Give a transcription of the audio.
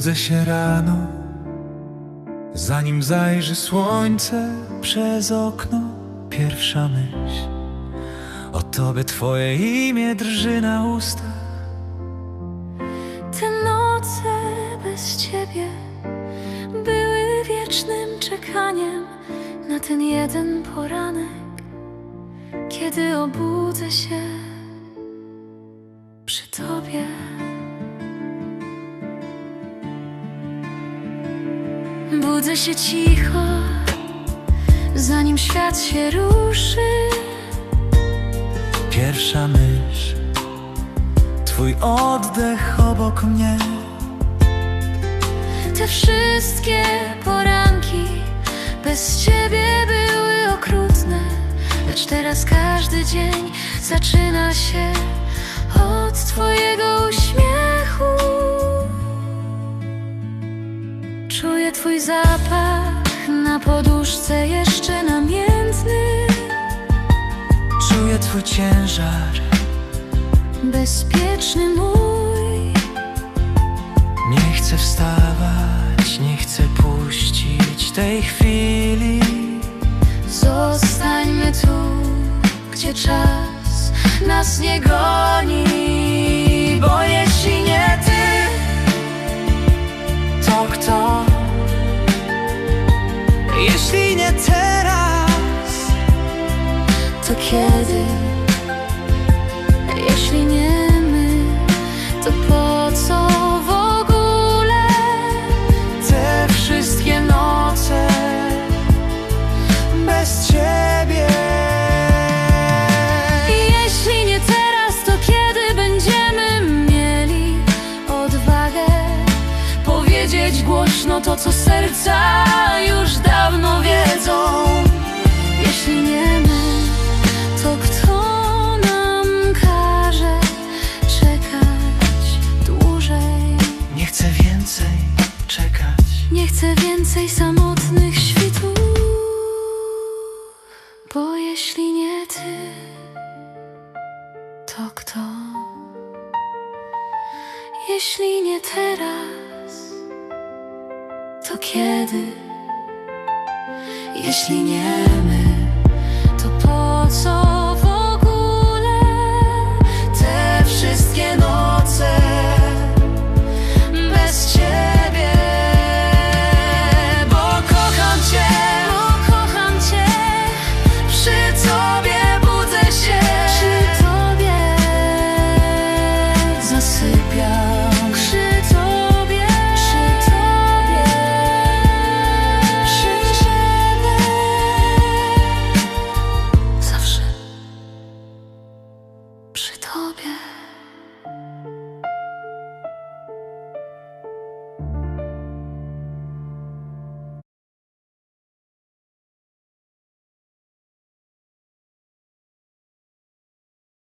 Budzę się rano, zanim zajrzy słońce przez okno. Pierwsza myśl o tobie, twoje imię drży na ustach. Te noce bez ciebie były wiecznym czekaniem na ten jeden poranek, kiedy obudzę się przy tobie. Budzę się cicho, zanim świat się ruszy. Pierwsza myśl, twój oddech obok mnie. Te wszystkie poranki bez ciebie były okrutne, lecz teraz każdy dzień zaczyna się od twojego uśmiechu. Czuję twój zapach na poduszce jeszcze namiętny, Czuję twój ciężar, bezpieczny mój. nie chcę wstawać, nie chcę puścić tej chwili. Zostańmy tu, gdzie czas nas nie goni, bo kiedy? Jeśli nie my, to po co w ogóle? te wszystkie noce bez ciebie. I jeśli nie teraz, to kiedy będziemy mieli odwagę powiedzieć głośno to, co serca już dawno wiedzą? Chcę więcej samotnych świtów, bo jeśli nie ty, to kto? Jeśli nie teraz, to kiedy? Jeśli nie my, to po co 告别